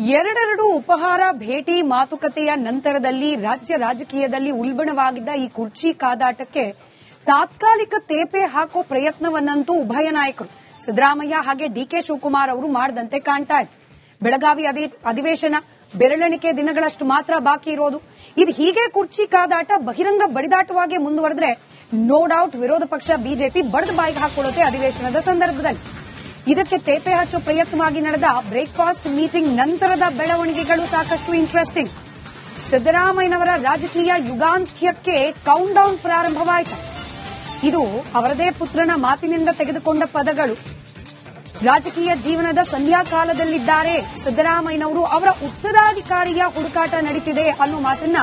ಎರಡೆರಡು ಉಪಹಾರ, ಭೇಟಿ, ಮಾತುಕತೆಯ ನಂತರದಲ್ಲಿ ರಾಜ್ಯ ರಾಜಕೀಯದಲ್ಲಿ ಉಲ್ಬಣವಾಗಿದ್ದ ಈ ಕುರ್ಚಿ ಕಾದಾಟಕ್ಕೆ ತಾತ್ಕಾಲಿಕ ತೇಪೆ ಹಾಕೋ ಪ್ರಯತ್ನವನ್ನಂತೂ ಉಭಯ ನಾಯಕರು ಸಿದ್ದರಾಮಯ್ಯ ಹಾಗೆ ಡಿಕೆ ಶಿವಕುಮಾರ್ ಅವರು ಮಾಡದಂತೆ ಕಾಣ್ತಾ ಇದೆ. ಬೆಳಗಾವಿ ಅಧಿ- ಅಧಿವೇಶನ ಬೆರಳೆಣಿಕೆ ದಿನಗಳಷ್ಟು ಮಾತ್ರ ಬಾಕಿ ಇರೋದು. ಇದು ಹೀಗೆ ಕುರ್ಚಿ ಕಾದಾಟ ಬಹಿರಂಗ ಬಡಿದಾಟವಾಗಿ ಮುಂದುವರೆದ್ರೆ ನೋ ಡೌಟ್ ವಿರೋಧ ಪಕ್ಷ ಬಿಜೆಪಿ ಬಡದ ಬಾಯಿಗೆ ಹಾಕೊಳ್ಳುತ್ತೆ ಅಧಿವೇಶನದ ಸಂದರ್ಭದಲ್ಲಿ. ಇದಕ್ಕೆ ತೇಪೆ ಹಚ್ಚುವ ಪ್ರಯತ್ನವಾಗಿ ನಡೆದ ಬ್ರೇಕ್ಫಾಸ್ಟ್ ಮೀಟಿಂಗ್ ನಂತರದ ಬೆಳವಣಿಗೆಗಳು ಸಾಕಷ್ಟು ಇಂಟ್ರೆಸ್ಟಿಂಗ್ ಸಿದ್ದರಾಮಯ್ಯನವರ ರಾಜಕೀಯ ಯುಗಾಂತ್ಯಕ್ಕೆ ಕೌಂಟ್ ಡೌನ್ ಪ್ರಾರಂಭವಾಯಿತು. ಇದು ಅವರದೇ ಪುತ್ರನ ಮಾತಿನಿಂದ ತೆಗೆದುಕೊಂಡ ಪದಗಳು. ರಾಜಕೀಯ ಜೀವನದ ಸಂಧ್ಯಾಕಾಲದಲ್ಲಿದ್ದಾರೆ ಸಿದ್ದರಾಮಯ್ಯನವರು. ಅವರ ಉತ್ತರಾಧಿಕಾರಿಯ ಹುಡುಕಾಟ ನಡೀತಿದೆ ಅನ್ನೋ ಮಾತನ್ನ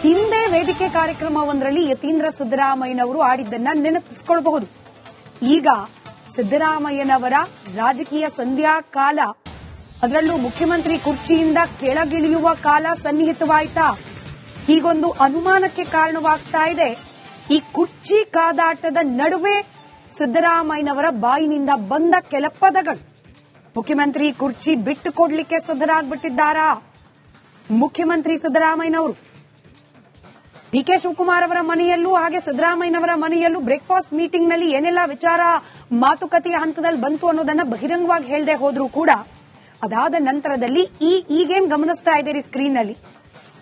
ಹಿಂದೆ ವೇದಿಕೆ ಕಾರ್ಯಕ್ರಮವೊಂದರಲ್ಲಿ ಯತೀಂದ್ರ ಸಿದ್ದರಾಮಯ್ಯನವರು ಆಡಿದ್ದನ್ನ ನೆನಪಿಸಿಕೊಳ್ಳಬಹುದು ಈಗ ಸಿದ್ದರಾಮಯ್ಯನವರ ರಾಜಕೀಯ ಸಂಧ್ಯಾ ಕಾಲ. ಅದರಲ್ಲೂ ಮುಖ್ಯಮಂತ್ರಿ ಕುರ್ಚಿಯಿಂದ ಕೆಳಗಿಳಿಯುವ ಕಾಲ ಸನ್ನಿಹಿತವಾಯ್ತಾ? ಹೀಗೊಂದು ಅನುಮಾನಕ್ಕೆ ಕಾರಣವಾಗ್ತಾ ಇದೆ. ಈ ಕುರ್ಚಿ ಕಾದಾಟದ ನಡುವೆ ಸಿದ್ದರಾಮಯ್ಯನವರ ಬಾಯಿನಿಂದ ಬಂದ ಕೆಲ ಪದಗಳು. ಮುಖ್ಯಮಂತ್ರಿ ಕುರ್ಚಿ ಬಿಟ್ಟು ಕೊಡ್ಲಿಕ್ಕೆ ಸಿದ್ದರಾಗ್ಬಿಟ್ಟಿದ್ದಾರಾ ಮುಖ್ಯಮಂತ್ರಿ ಸಿದ್ದರಾಮಯ್ಯನವರು. ಡಿಕೆ ಶಿವಕುಮಾರ್ ಅವರ ಮನೆಯಲ್ಲೂ ಹಾಗೆ ಸಿದ್ದರಾಮಯ್ಯನವರ ಮನೆಯಲ್ಲೂ ಬ್ರೇಕ್ಫಾಸ್ಟ್ ಮೀಟಿಂಗ್ನಲ್ಲಿ ಏನೆಲ್ಲ ವಿಚಾರ ಮಾತುಕತೆಯ ಹಂತದಲ್ಲಿ ಬಂತು ಅನ್ನೋದನ್ನ ಬಹಿರಂಗವಾಗಿ ಹೇಳದೆ ಹೋದ್ರೂ ಕೂಡ ಅದಾದ ನಂತರದಲ್ಲಿ ಈ ಈಗೇನ್ ಗಮನಿಸ್ತಾ ಇದ್ದೀರಿ ಸ್ಕ್ರೀನ್ ಅಲ್ಲಿ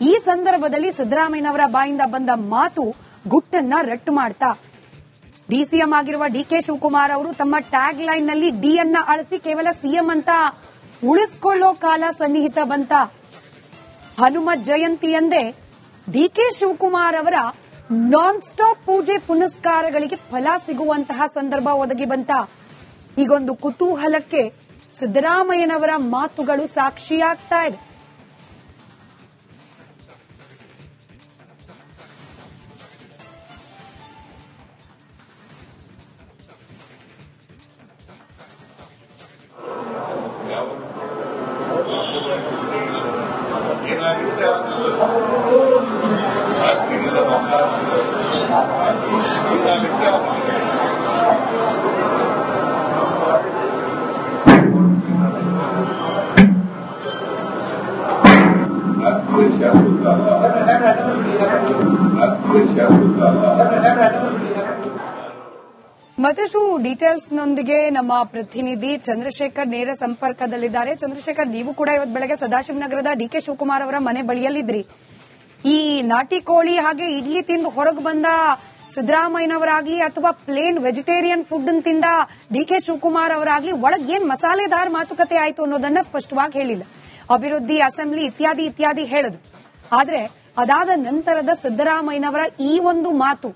ಈ ಸಂದರ್ಭದಲ್ಲಿ ಸಿದ್ದರಾಮಯ್ಯನವರ ಬಾಯಿಂದ ಬಂದ ಮಾತು ಗುಟ್ಟನ್ನ ರಟ್ಟು ಮಾಡ್ತಾ ಡಿಸಿಎಂ ಆಗಿರುವ ಡಿ ಕೆ ಶಿವಕುಮಾರ್ ಅವರು ತಮ್ಮ ಟ್ಯಾಗ್ ಲೈನ್ನಲ್ಲಿ ಡಿ ಅನ್ನ ಅಳಿಸಿ ಕೇವಲ ಸಿಎಂ ಅಂತ ಉಳಿಸ್ಕೊಳ್ಳೋ ಕಾಲ ಸನ್ನಿಹಿತ ಬಂತ. ಹನುಮ ಜಯಂತಿ ಎಂದೇ ಡಿ ಕೆ ಶಿವಕುಮಾರ್ ಅವರ ನಾನ್ ಸ್ಟಾಪ್ ಪೂಜೆ ಪುನಸ್ಕಾರಗಳಿಗೆ ಫಲ ಸಿಗುವಂತಹ ಸಂದರ್ಭ ಒದಗಿ ಬಂತ. ಈಗೊಂದು ಕುತೂಹಲಕ್ಕೆ ಸಿದ್ದರಾಮಯ್ಯನವರ ಮಾತುಗಳು ಸಾಕ್ಷಿಯಾಗ್ತಾ ಇದೆ. ಮತ್ತಷ್ಟು ಡೀಟೇಲ್ಸ್ ನೊಂದಿಗೆ ನಮ್ಮ ಪ್ರತಿನಿಧಿ ಚಂದ್ರಶೇಖರ್ ನೇರ ಸಂಪರ್ಕದಲ್ಲಿದ್ದಾರೆ. ಚಂದ್ರಶೇಖರ್, ನೀವು ಕೂಡ ಇವತ್ತು ಬೆಳಗ್ಗೆ ಸದಾಶಿವನಗರದ ಡಿಕೆ ಶಿವಕುಮಾರ್ ಅವರ ಮನೆ ಬಳಿಯಲ್ಲಿದ್ರಿ. ಈ ನಾಟಿ ಕೋಳಿ ಹಾಗೆ ಇಡ್ಲಿ ತಿಂದು ಹೊರಗೆ ಬಂದ ಸಿದ್ದರಾಮಯ್ಯನವರಾಗ್ಲಿ ಅಥವಾ ಪ್ಲೇನ್ ವೆಜಿಟೇರಿಯನ್ ಫುಡ್ ತಿಂದ ಡಿಕೆ ಶಿವಕುಮಾರ್ ಅವರಾಗ್ಲಿ, ಒಳಗ್ ಏನ್ ಮಸಾಲೆದಾರ್ ಮಾತುಕತೆ ಆಯ್ತು ಅನ್ನೋದನ್ನ ಸ್ಪಷ್ಟವಾಗಿ ಹೇಳಿಲ್ಲ. ಅಭಿವೃದ್ಧಿ, ಅಸೆಂಬ್ಲಿ ಇತ್ಯಾದಿ ಇತ್ಯಾದಿ ಹೇಳದು. ಆದ್ರೆ ಅದಾದ ನಂತರದ ಸಿದ್ದರಾಮಯ್ಯನವರ ಈ ಒಂದು ಮಾತು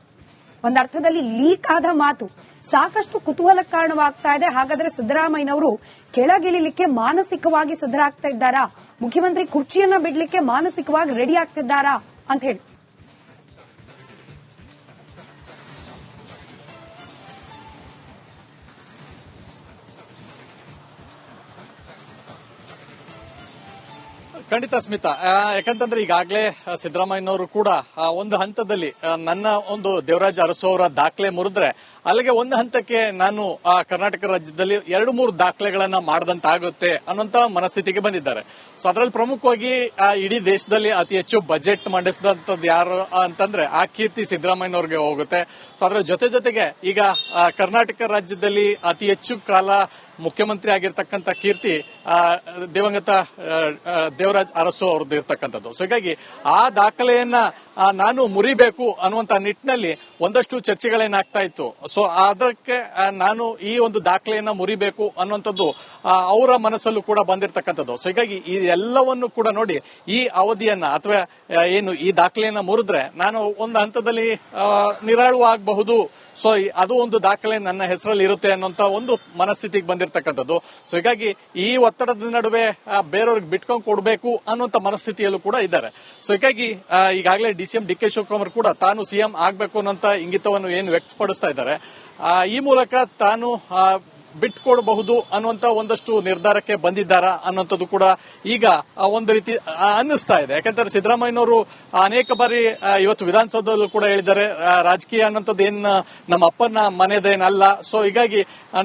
ಒಂದರ್ಥದಲ್ಲಿ ಲೀಕ್ ಆದ ಮಾತು, ಸಾಕಷ್ಟು ಕುತೂಹಲ ಕಾರಣವಾಗ್ತಾ ಇದೆ. ಹಾಗಾದ್ರೆ ಸಿದ್ದರಾಮಯ್ಯನವರು ಕೆಳಗಿಳಿಲಿಕ್ಕೆ ಮಾನಸಿಕವಾಗಿ ಸಿದ್ಧರಾಗ್ತಾ ಇದ್ದಾರಾ? ಮುಖ್ಯಮಂತ್ರಿ ಕುರ್ಚಿಯನ್ನ ಬಿಡ್ಲಿಕ್ಕೆ ಮಾನಸಿಕವಾಗಿ ರೆಡಿ ಆಗ್ತಿದ್ದಾರಾ ಅಂತ ಹೇಳಿ. ಖಂಡಿತ ಸ್ಮಿತಾ ಯಾಕಂತಂದ್ರೆ ಈಗಾಗಲೇ ಸಿದ್ದರಾಮಯ್ಯನವರು ಕೂಡ ಒಂದು ಹಂತದಲ್ಲಿ ನನ್ನ ಒಂದು ದೇವರಾಜ ಅರಸು ದಾಖಲೆ ಮುರಿದ್ರೆ, ಅಲ್ಲಿಗೆ ಒಂದು ಹಂತಕ್ಕೆ ನಾನು ಕರ್ನಾಟಕ ರಾಜ್ಯದಲ್ಲಿ ಎರಡು ಮೂರು ದಾಖಲೆಗಳನ್ನ ಮಾಡದಂತಾಗುತ್ತೆ ಅನ್ನುವಂತ ಮನಸ್ಥಿತಿಗೆ ಬಂದಿದ್ದಾರೆ. ಸೊ ಅದರಲ್ಲಿ ಪ್ರಮುಖವಾಗಿ ಇಡೀ ದೇಶದಲ್ಲಿ ಅತಿ ಹೆಚ್ಚು ಬಜೆಟ್ ಮಂಡಿಸಿದಂಥದ್ದು ಯಾರು ಅಂತಂದ್ರೆ, ಆ ಕೀರ್ತಿ ಸಿದ್ದರಾಮಯ್ಯನವ್ರಿಗೆ ಹೋಗುತ್ತೆ. ಸೊ ಅದರ ಜೊತೆ ಜೊತೆಗೆ, ಈಗ ಕರ್ನಾಟಕ ರಾಜ್ಯದಲ್ಲಿ ಅತಿ ಹೆಚ್ಚು ಕಾಲ ಮುಖ್ಯಮಂತ್ರಿ ಆಗಿರ್ತಕ್ಕಂಥ ಕೀರ್ತಿ ದಿವಂಗತ ದೇವರಾಜ್ ಅರಸು ಅವ್ರದ್ದು ಇರ್ತಕ್ಕಂಥದ್ದು. ಸೊ ಹೀಗಾಗಿ ಆ ದಾಖಲೆಯನ್ನ ನಾನು ಮುರಿಬೇಕು ಅನ್ನುವಂತ ನಿಟ್ಟಿನಲ್ಲಿ ಒಂದಷ್ಟು ಚರ್ಚೆಗಳೇನಾಗ್ತಾ ಇತ್ತು. ಸೊ ಅದಕ್ಕೆ ನಾನು ಈ ಒಂದು ದಾಖಲೆಯನ್ನ ಮುರಿಬೇಕು ಅನ್ನುವಂಥದ್ದು ಅವರ ಮನಸ್ಸಲ್ಲೂ ಕೂಡ ಬಂದಿರತಕ್ಕಂಥದ್ದು. ಸೊ ಹೀಗಾಗಿ ಈ ಎಲ್ಲವನ್ನು ಕೂಡ ನೋಡಿ ಈ ಅವಧಿಯನ್ನ ಅಥವಾ ಏನು ಈ ದಾಖಲೆಯನ್ನ ಮುರಿದ್ರೆ ನಾನು ಒಂದು ಹಂತದಲ್ಲಿ ಆ, ನಿರಾಳು ಆಗಬಹುದು ಸೊ ಅದು ಒಂದು ದಾಖಲೆ ನನ್ನ ಹೆಸರಲ್ಲಿ ಇರುತ್ತೆ ಅನ್ನೋಂತ ಒಂದು ಮನಸ್ಥಿತಿಗೆ ಬಂದಿರತಕ್ಕಂಥದ್ದು ಸೊ ಹೀಗಾಗಿ ಈ ಒತ್ತಡದ ನಡುವೆ ಬೇರೆಯವ್ರಿಗೆ ಬಿಟ್ಕೊಂಡು ಕೊಡಬೇಕು ಅನ್ನುವಂಥ ಮನಸ್ಥಿತಿಯಲ್ಲೂ ಕೂಡ ಇದ್ದಾರೆ. ಸೊ ಹೀಗಾಗಿ ಈಗಾಗಲೇ ಡಿಸಿಎಂ ಡಿ ಕೆ ಶಿವಕುಮಾರ್ ಕೂಡ ತಾನು ಸಿಎಂ ಆಗಬೇಕು ಅನ್ನೋಂತ ಇಂಗಿತವನ್ನು ಏನು ವ್ಯಕ್ತಪಡಿಸ್ತಾ ಇದ್ದಾರೆ. ಈ ಮೂಲಕ ತಾನು ಬಿಟ್ಕೊಡಬಹುದು ಅನ್ನುವಂತ ಒಂದಷ್ಟು ನಿರ್ಧಾರಕ್ಕೆ ಬಂದಿದ್ದಾರಾ ಅನ್ನುವಂಥದ್ದು ಕೂಡ ಈಗ ಒಂದು ರೀತಿ ಅನ್ನಿಸ್ತಾ ಇದೆ. ಯಾಕಂದ್ರೆ ಸಿದ್ದರಾಮಯ್ಯನವರು ಅನೇಕ ಬಾರಿ ಇವತ್ತು ವಿಧಾನಸೌಧದಲ್ಲೂ ಕೂಡ ಹೇಳಿದ್ದಾರೆ ರಾಜಕೀಯ ಅನ್ನೋಂಥದ್ದು ಏನ್, ನಮ್ಮ ಅಪ್ಪನ ಮನೆದೇನಲ್ಲ. ಸೊ ಹೀಗಾಗಿ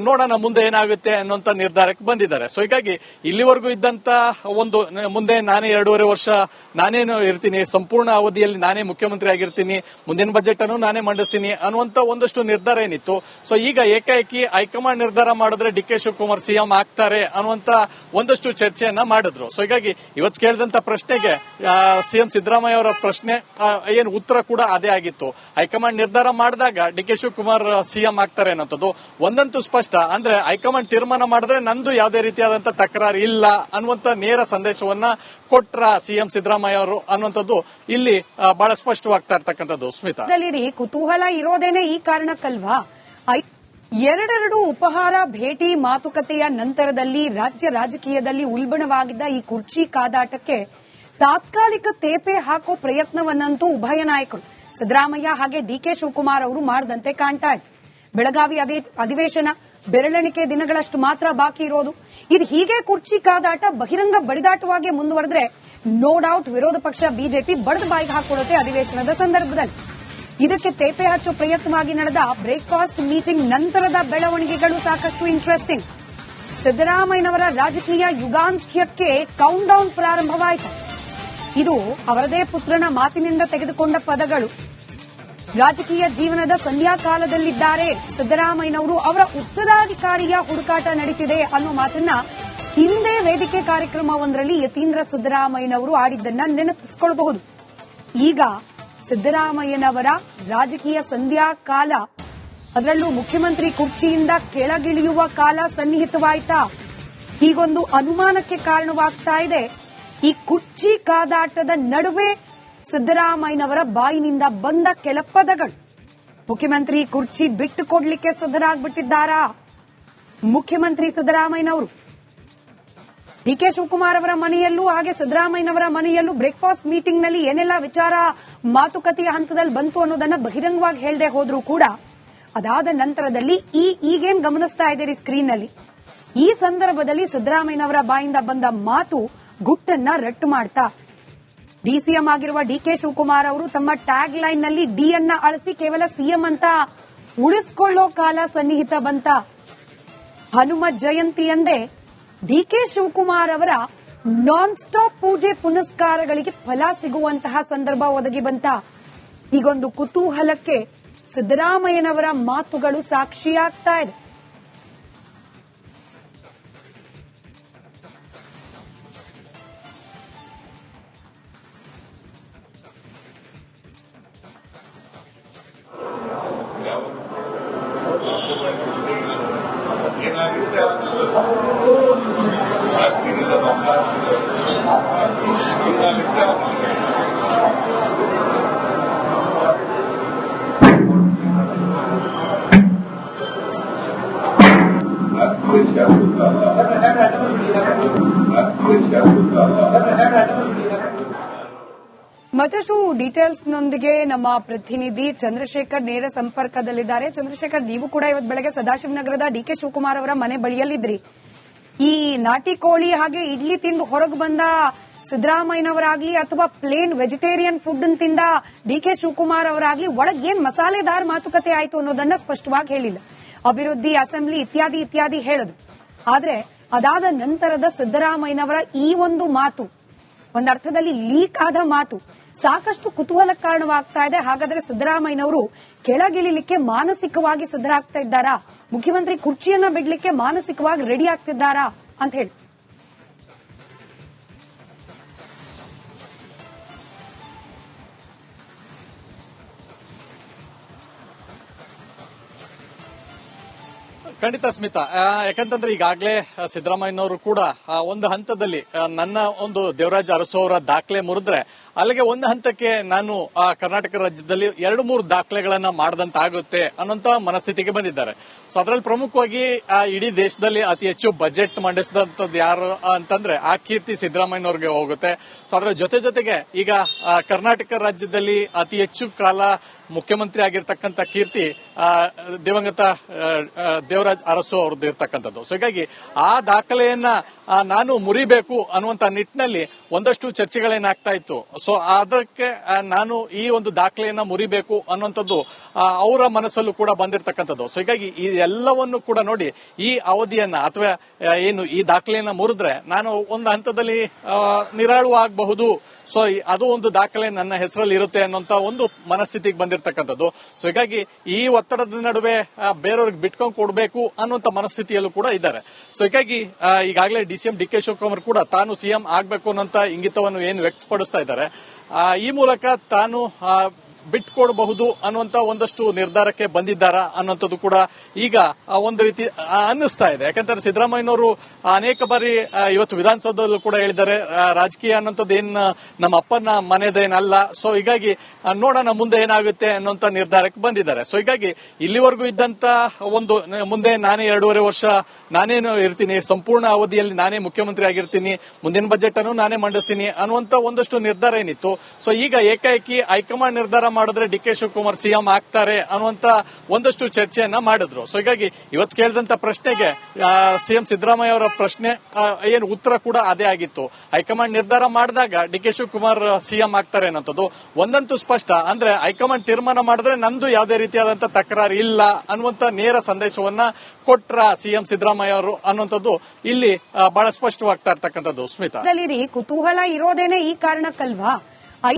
ನೋಡೋಣ ಮುಂದೆ ಏನಾಗುತ್ತೆ ಅನ್ನುವಂತ ನಿರ್ಧಾರಕ್ಕೆ ಬಂದಿದ್ದಾರೆ. ಸೊ ಹೀಗಾಗಿ ಇಲ್ಲಿವರೆಗೂ ಇದ್ದಂತ ಒಂದು ಮುಂದೆ ನಾನೇ ಎರಡೂವರೆ ವರ್ಷ ನಾನೇನು ಇರ್ತೀನಿ, ಸಂಪೂರ್ಣ ಅವಧಿಯಲ್ಲಿ ನಾನೇ ಮುಖ್ಯಮಂತ್ರಿ ಆಗಿರ್ತೀನಿ, ಮುಂದಿನ ಬಜೆಟ್ ಅನ್ನು ನಾನೇ ಮಂಡಿಸ್ತೀನಿ ಅನ್ನುವಂತ ಒಂದಷ್ಟು ನಿರ್ಧಾರ ಏನಿತ್ತು. ಸೊ ಈಗ ಏಕಾಏಕಿ ಹೈಕಮಾಂಡ್ ನಿರ್ಧಾರ ಮಾಡಿದ್ರೆ ಡಿ ಕೆ ಶಿವಕುಮಾರ್ ಸಿಎಂ ಆಗ್ತಾರೆ ಅನ್ನುವಂತ ಒಂದಷ್ಟು ಚರ್ಚೆಯನ್ನ ಮಾಡಿದ್ರು. ಸೊ ಹೀಗಾಗಿ ಇವತ್ತು ಕೇಳಿದಂತ ಪ್ರಶ್ನೆಗೆ ಸಿಎಂ ಸಿದ್ದರಾಮಯ್ಯ ಅವರ ಪ್ರಶ್ನೆ ಏನು ಉತ್ತರ ಕೂಡ ಅದೇ ಆಗಿತ್ತು. ಹೈಕಮಾಂಡ್ ನಿರ್ಧಾರ ಮಾಡಿದಾಗ ಡಿ ಕೆ ಶಿವಕುಮಾರ್ ಸಿಎಂ ಆಗ್ತಾರೆ ಅನ್ನೋದು ಒಂದಂತೂ ಸ್ಪಷ್ಟ. ಅಂದ್ರೆ ಹೈಕಮಾಂಡ್ ತೀರ್ಮಾನ ಮಾಡಿದ್ರೆ ನಂದು ಯಾವುದೇ ರೀತಿಯಾದಂತ ತಕರಾರು ಇಲ್ಲ ಅನ್ನುವಂತ ನೇರ ಸಂದೇಶವನ್ನ ಕೊಟ್ರ ಸಿಎಂ ಸಿದ್ದರಾಮಯ್ಯ ಅವರು ಅನ್ನುವಂಥದ್ದು ಇಲ್ಲಿ ಬಹಳ ಸ್ಪಷ್ಟವಾಗ್ತಾ ಇರ್ತಕ್ಕಂಥದ್ದು. ಸ್ಮಿತಾ. ಕುತೂಹಲ ಇರೋದೇನೆ ಈ ಕಾರಣಕ್ಕಲ್ವಾ? ಎರಡೆರಡು ಉಪಹಾರ, ಭೇಟಿ, ಮಾತುಕತೆಯ ನಂತರದಲ್ಲಿ ರಾಜ್ಯ ರಾಜಕೀಯದಲ್ಲಿ ಉಲ್ಬಣವಾಗಿದ್ದ ಈ ಕುರ್ಚಿ ಕಾದಾಟಕ್ಕೆ ತಾತ್ಕಾಲಿಕ ತೇಪೆ ಹಾಕೋ ಪ್ರಯತ್ನವನ್ನಂತೂ ಉಭಯ ನಾಯಕರು, ಸಿದ್ದರಾಮಯ್ಯ ಹಾಗೆ ಡಿಕೆ ಶಿವಕುಮಾರ್ ಅವರು ಮಾಡದಂತೆ ಕಾಣ್ತಾ ಇದೆ. ಬೆಳಗಾವಿ ಅಧಿ- ಅಧಿವೇಶನ, ಬೆರಳೆಣಿಕೆ ದಿನಗಳಷ್ಟು ಮಾತ್ರ ಬಾಕಿ ಇರೋದು. ಇದು ಹೀಗೆ ಕುರ್ಚಿ ಕಾದಾಟ ಬಹಿರಂಗ ಬಡಿದಾಟವಾಗಿ ಮುಂದುವರೆದ್ರೆ ನೋ ಡೌಟ್ ವಿರೋಧ ಪಕ್ಷ ಬಿಜೆಪಿ ಬಡದ ಬಾಯಿಗೆ ಹಾಕೊಡುತ್ತೆ ಅಧಿವೇಶನದ ಸಂದರ್ಭದಲ್ಲಿ. ಇದಕ್ಕೆ ತೇಪೆ ಹಚ್ಚೋ ಪ್ರಯತ್ನವಾಗಿ ನಡೆದ ಬ್ರೇಕ್ಫಾಸ್ಟ್ ಮೀಟಿಂಗ್ ನಂತರದ ಬೆಳವಣಿಗೆಗಳು ಸಾಕಷ್ಟು ಇಂಟ್ರೆಸ್ಟಿಂಗ್ ಸಿದ್ದರಾಮಯ್ಯನವರ ರಾಜಕೀಯ ಯುಗಾಂತ್ಯಕ್ಕೆ ಕೌಂಟ್ ಡೌನ್ ಪ್ರಾರಂಭವಾಯಿತು. ಇದು ಅವರದೇ ಪುತ್ರನ ಮಾತಿನಿಂದ ತೆಗೆದುಕೊಂಡ ಪದಗಳು. ರಾಜಕೀಯ ಜೀವನದ ಸಂಧ್ಯಾಕಾಲದಲ್ಲಿದ್ದಾರೆ ಸಿದ್ದರಾಮಯ್ಯನವರು. ಅವರ ಉತ್ತರಾಧಿಕಾರಿಯ ಹುಡುಕಾಟ ನಡೀತಿದೆ ಅನ್ನೋ ಮಾತನ್ನ ಹಿಂದೆ ವೇದಿಕೆ ಕಾರ್ಯಕ್ರಮವೊಂದರಲ್ಲಿ ಯತೀಂದ್ರ ಸಿದ್ದರಾಮಯ್ಯನವರು ಆಡಿದ್ದನ್ನ ನೆನಪಿಸಿಕೊಳ್ಳಬಹುದು ಈಗ ಸಿದ್ದರಾಮಯ್ಯನವರ ರಾಜಕೀಯ ಸಂಧ್ಯಾ ಕಾಲ. ಅದರಲ್ಲೂ ಮುಖ್ಯಮಂತ್ರಿ ಕುರ್ಚಿಯಿಂದ ಕೆಳಗಿಳಿಯುವ ಕಾಲ ಸನ್ನಿಹಿತವಾಯ್ತಾ? ಹೀಗೊಂದು ಅನುಮಾನಕ್ಕೆ ಕಾರಣವಾಗ್ತಾ ಇದೆ. ಈ ಕುರ್ಚಿ ಕಾದಾಟದ ನಡುವೆ ಸಿದ್ದರಾಮಯ್ಯನವರ ಬಾಯಿನಿಂದ ಬಂದ ಕೆಲ ಪದಗಳು. ಮುಖ್ಯಮಂತ್ರಿ ಕುರ್ಚಿ ಬಿಟ್ಟು ಕೊಡ್ಲಿಕ್ಕೆ ಸಿದ್ಧರಾಗ್ಬಿಟ್ಟಿದ್ದಾರಾ? ಮುಖ್ಯಮಂತ್ರಿ ಸಿದ್ದರಾಮಯ್ಯನವರು. ಡಿಕೆ ಶಿವಕುಮಾರ್ ಅವರ ಮನೆಯಲ್ಲೂ ಹಾಗೆ ಸಿದ್ದರಾಮಯ್ಯನವರ ಮನೆಯಲ್ಲೂ ಬ್ರೇಕ್ಫಾಸ್ಟ್ ಮೀಟಿಂಗ್ನಲ್ಲಿ ಏನೆಲ್ಲ ವಿಚಾರ ಮಾತುಕತೆಯ ಹಂತದಲ್ಲಿ ಬಂತು ಅನ್ನೋದನ್ನ ಬಹಿರಂಗವಾಗಿ ಹೇಳದೆ ಹೋದ್ರೂ ಕೂಡ ಅದಾದ ನಂತರದಲ್ಲಿ ಈ ಈಗೇನ್ ಗಮನಿಸ್ತಾ ಇದ್ದೀರಿ ಸ್ಕ್ರೀನ್ನಲ್ಲಿ ಈ ಸಂದರ್ಭದಲ್ಲಿ ಸಿದ್ದರಾಮಯ್ಯನವರ ಬಾಯಿಂದ ಬಂದ ಮಾತು ಗುಟ್ಟನ್ನ ರಟ್ಟು ಮಾಡ್ತಾ. ಡಿಸಿಎಂ ಆಗಿರುವ ಡಿ ಕೆ ಶಿವಕುಮಾರ್ ಅವರು ತಮ್ಮ ಟ್ಯಾಗ್ ಲೈನ್ನಲ್ಲಿ ಡಿ ಅನ್ನ ಅಳಿಸಿ ಕೇವಲ ಸಿಎಂ ಅಂತ ಉಳಿಸ್ಕೊಳ್ಳೋ ಕಾಲ ಸನ್ನಿಹಿತ ಬಂತ. ಹನುಮ ಜಯಂತಿ ಎಂದೇ ಡಿಕೆ ಶಿವಕುಮಾರ್ ಅವರ ನಾನ್ ಸ್ಟಾಪ್ ಪೂಜೆ ಪುನಸ್ಕಾರಗಳಿಗೆ ಫಲ ಸಿಗುವಂತಹ ಸಂದರ್ಭ ಒದಗಿ ಬಂತ. ಈಗೊಂದು ಕುತೂಹಲಕ್ಕೆ ಸಿದ್ದರಾಮಯ್ಯನವರ ಮಾತುಗಳು ಸಾಕ್ಷಿಯಾಗ್ತಾ ಇದೆ. ಮತ್ತಷ್ಟು ಡೀಟೇಲ್ಸ್ ನೊಂದಿಗೆ ನಮ್ಮ ಪ್ರತಿನಿಧಿ ಚಂದ್ರಶೇಖರ್ ನೇರ ಸಂಪರ್ಕದಲ್ಲಿದ್ದಾರೆ. ಚಂದ್ರಶೇಖರ್, ನೀವು ಕೂಡ ಇವತ್ತು ಬೆಳಗ್ಗೆ ಸದಾಶಿವನಗರದ ಡಿಕೆ ಶಿವಕುಮಾರ್ ಅವರ ಮನೆ ಬಳಿಯಲ್ಲಿದ್ರಿ ಈ ನಾಟಿ ಕೋಳಿ ಹಾಗೆ ಇಡ್ಲಿ ತಿಂದು ಹೊರಗೆ ಬಂದ ಸಿದ್ದರಾಮಯ್ಯನವರಾಗ್ಲಿ ಅಥವಾ ಪ್ಲೇನ್ ವೆಜಿಟೇರಿಯನ್ ಫುಡ್ ತಿಂದ ಡಿ ಕೆ ಶಿವಕುಮಾರ್ ಅವರಾಗ್ಲಿ ಒಳಗೆ ಏನ್ ಮಸಾಲೆದಾರ್ ಮಾತುಕತೆ ಆಯ್ತು ಅನ್ನೋದನ್ನ ಸ್ಪಷ್ಟವಾಗಿ ಹೇಳಿಲ್ಲ. ಅಭಿವೃದ್ಧಿ, ಅಸೆಂಬ್ಲಿ ಇತ್ಯಾದಿ ಇತ್ಯಾದಿ ಹೇಳದು. ಆದ್ರೆ ಅದಾದ ನಂತರದ ಸಿದ್ದರಾಮಯ್ಯನವರ ಈ ಒಂದು ಮಾತು, ಒಂದರ್ಥದಲ್ಲಿ ಲೀಕ್ ಆದ ಮಾತು ಸಾಕಷ್ಟು ಕುತೂಹಲ ಕಾರಣವಾಗ್ತಾ ಇದೆ. ಹಾಗಾದ್ರೆ ಸಿದ್ದರಾಮಯ್ಯನವರು ಕೆಳಗಿಳಿಲಿಕ್ಕೆ ಮಾನಸಿಕವಾಗಿ ಸಿದ್ಧರಾಗ್ತಾ ಇದ್ದಾರಾ? ಮುಖ್ಯಮಂತ್ರಿ ಕುರ್ಚಿಯನ್ನ ಬಿಡ್ಲಿಕ್ಕೆ ಮಾನಸಿಕವಾಗಿ ರೆಡಿ ಆಗ್ತಿದ್ದಾರಾ ಅಂತ ಹೇಳಿ. ಖಂಡಿತ ಸ್ಮಿತಾ ಯಾಕಂತಂದ್ರೆ ಈಗಾಗಲೇ ಸಿದ್ದರಾಮಯ್ಯನವರು ಕೂಡ ಒಂದು ಹಂತದಲ್ಲಿ ನನ್ನ ಒಂದು ದೇವರಾಜ ಅರಸು ಅವರ ದಾಖಲೆ ಮುರಿದ್ರೆ ಅಲ್ಲಿಗೆ ಒಂದು ಹಂತಕ್ಕೆ ನಾನು ಆ, ಕರ್ನಾಟಕ ರಾಜ್ಯದಲ್ಲಿ ಎರಡು ಮೂರು ದಾಖಲೆಗಳನ್ನ ಮಾಡದಂತಾಗುತ್ತೆ ಅನ್ನೋಂತ ಮನಸ್ಥಿತಿಗೆ ಬಂದಿದ್ದಾರೆ. ಸೊ ಅದರಲ್ಲಿ ಪ್ರಮುಖವಾಗಿ ಆ, ಇಡೀ ದೇಶದಲ್ಲಿ ಅತಿ ಹೆಚ್ಚು ಬಜೆಟ್ ಮಂಡಿಸಿದಂತದ್ದು ಯಾರು ಅಂತಂದ್ರೆ ಆ ಕೀರ್ತಿ ಸಿದ್ದರಾಮಯ್ಯನವ್ರಿಗೆ ಹೋಗುತ್ತೆ. ಸೊ ಅದರ ಜೊತೆ ಜೊತೆಗೆ ಈಗ ಕರ್ನಾಟಕ ರಾಜ್ಯದಲ್ಲಿ ಅತಿ ಹೆಚ್ಚು ಕಾಲ ಮುಖ್ಯಮಂತ್ರಿ ಆಗಿರ್ತಕ್ಕಂಥ ಕೀರ್ತಿ ದಿವಂಗತ ದೇವರಾಜ್ ಅರಸು ಅವ್ರದ್ದು ಇರ್ತಕ್ಕಂಥದ್ದು. ಸೊ ಹೀಗಾಗಿ ಆ ದಾಖಲೆಯನ್ನ ನಾನು ಮುರಿಬೇಕು ಅನ್ನುವಂತ ನಿಟ್ಟಿನಲ್ಲಿ ಒಂದಷ್ಟು ಚರ್ಚೆಗಳೇನಾಗ್ತಾ ಇತ್ತು. ಸೊ ಅದಕ್ಕೆ ನಾನು ಈ ಒಂದು ದಾಖಲೆಯನ್ನ ಮುರಿಬೇಕು ಅನ್ನುವಂಥದ್ದು ಅವರ ಮನಸ್ಸಲ್ಲೂ ಕೂಡ ಬಂದಿರತಕ್ಕಂಥದ್ದು. ಸೊ ಹೀಗಾಗಿ ಈ ಕೂಡ ನೋಡಿ, ಈ ಅವಧಿಯನ್ನ ಅಥವಾ ಏನು ಈ ದಾಖಲೆಯನ್ನ ಮುರಿದ್ರೆ ನಾನು ಒಂದು ಹಂತದಲ್ಲಿ ನಿರಾಳು ಆಗಬಹುದು. ಸೊ ಅದು ಒಂದು ದಾಖಲೆ ನನ್ನ ಹೆಸರಲ್ಲಿ ಇರುತ್ತೆ ಅನ್ನೋಂತ ಒಂದು ಮನಸ್ಥಿತಿಗೆ ಬಂದಿರತಕ್ಕಂಥದ್ದು. ಸೊ ಹೀಗಾಗಿ ಈ ಒತ್ತಡದ ನಡುವೆ ಬೇರೆಯವ್ರಿಗೆ ಬಿಟ್ಕೊಂಡು ಕೊಡಬೇಕು ಅನ್ನುವಂತ ಮನಸ್ಥಿತಿಯಲ್ಲೂ ಕೂಡ ಇದ್ದಾರೆ. ಸೊ ಹೀಗಾಗಿ ಈಗಾಗಲೇ D C M D K Shivakumar ಕೂಡ ತಾನು ಸಿಎಂ ಆಗಬೇಕು ಅನ್ನೋಂತ ಇಂಗಿತವನ್ನು ಏನು ವ್ಯಕ್ತಪಡಿಸ್ತಾ ಇದ್ದಾರೆ. ಈ ಮೂಲಕ ತಾನು ಬಿಟ್ಕೊಡಬಹುದು ಅನ್ನುವಂತ ಒಂದಷ್ಟು ನಿರ್ಧಾರಕ್ಕೆ ಬಂದಿದ್ದಾರಾ ಅನ್ನುವಂಥದ್ದು ಕೂಡ ಈಗ ಒಂದು ರೀತಿ ಅನ್ನಿಸ್ತಾ ಇದೆ. ಯಾಕಂದ್ರೆ ಸಿದ್ದರಾಮಯ್ಯನವರು ಅನೇಕ ಬಾರಿ ಇವತ್ತು ವಿಧಾನಸೌಧದಲ್ಲೂ ಕೂಡ ಹೇಳಿದ್ದಾರೆ ರಾಜಕೀಯ ಅನ್ನೋಂಥದ್ದು ಏನ್ ನಮ್ಮ ಅಪ್ಪನ ಮನೆದೇನಲ್ಲ. ಸೊ ಹೀಗಾಗಿ ನೋಡೋಣ ಮುಂದೆ ಏನಾಗುತ್ತೆ ಅನ್ನೋಂಥ ನಿರ್ಧಾರಕ್ಕೆ ಬಂದಿದ್ದಾರೆ. ಸೊ ಹೀಗಾಗಿ ಇಲ್ಲಿವರೆಗೂ ಇದ್ದಂತ ಒಂದು, ಮುಂದೆ ನಾನೇ ಎರಡೂವರೆ ವರ್ಷ ನಾನೇನು ಇರ್ತೀನಿ, ಸಂಪೂರ್ಣ ಅವಧಿಯಲ್ಲಿ ನಾನೇ ಮುಖ್ಯಮಂತ್ರಿ ಆಗಿರ್ತೀನಿ, ಮುಂದಿನ ಬಜೆಟ್ ಅನ್ನು ನಾನೇ ಮಂಡಿಸ್ತೀನಿ ಅನ್ನುವಂತ ಒಂದಷ್ಟು ನಿರ್ಧಾರ ಏನಿತ್ತು. ಸೊ ಈಗ ಏಕಾಏಕಿ ಹೈಕಮಾಂಡ್ ನಿರ್ಧಾರ ಮಾಡಿದ್ರೆ ಡಿ ಕೆ ಶಿವಕುಮಾರ್ ಸಿಎಂ ಆಗ್ತಾರೆ ಅನ್ನುವಂತ ಒಂದಷ್ಟು ಚರ್ಚೆಯನ್ನ ಮಾಡಿದ್ರು. ಸೊ ಹೀಗಾಗಿ ಇವತ್ತು ಕೇಳಿದಂತ ಪ್ರಶ್ನೆಗೆ ಸಿಎಂ ಸಿದ್ದರಾಮಯ್ಯ ಅವರ ಪ್ರಶ್ನೆ ಏನು ಉತ್ತರ ಕೂಡ ಅದೇ ಆಗಿತ್ತು. ಹೈಕಮಾಂಡ್ ನಿರ್ಧಾರ ಮಾಡಿದಾಗ ಡಿ ಕೆ ಶಿವಕುಮಾರ್ ಸಿಎಂ ಆಗ್ತಾರೆ ಅನ್ನೋದು ಒಂದಂತೂ ಸ್ಪಷ್ಟ. ಅಂದ್ರೆ ಹೈಕಮಾಂಡ್ ತೀರ್ಮಾನ ಮಾಡಿದ್ರೆ ನಂದು ಯಾವುದೇ ರೀತಿಯಾದಂತ ತಕರಾರು ಇಲ್ಲ ಅನ್ನುವಂತ ನೇರ ಸಂದೇಶವನ್ನ ಕೊಟ್ರ ಸಿಎಂ ಸಿದ್ದರಾಮಯ್ಯ ಅವರು ಅನ್ನುವಂಥದ್ದು ಇಲ್ಲಿ ಬಹಳ ಸ್ಪಷ್ಟವಾಗ್ತಾ ಇರ್ತಕ್ಕಂಥದ್ದು. ಸ್ಮಿತಾ. ಕುತೂಹಲ ಇರೋದೇನೆ ಈ ಕಾರಣಕ್ಕಲ್ವಾ? ಐ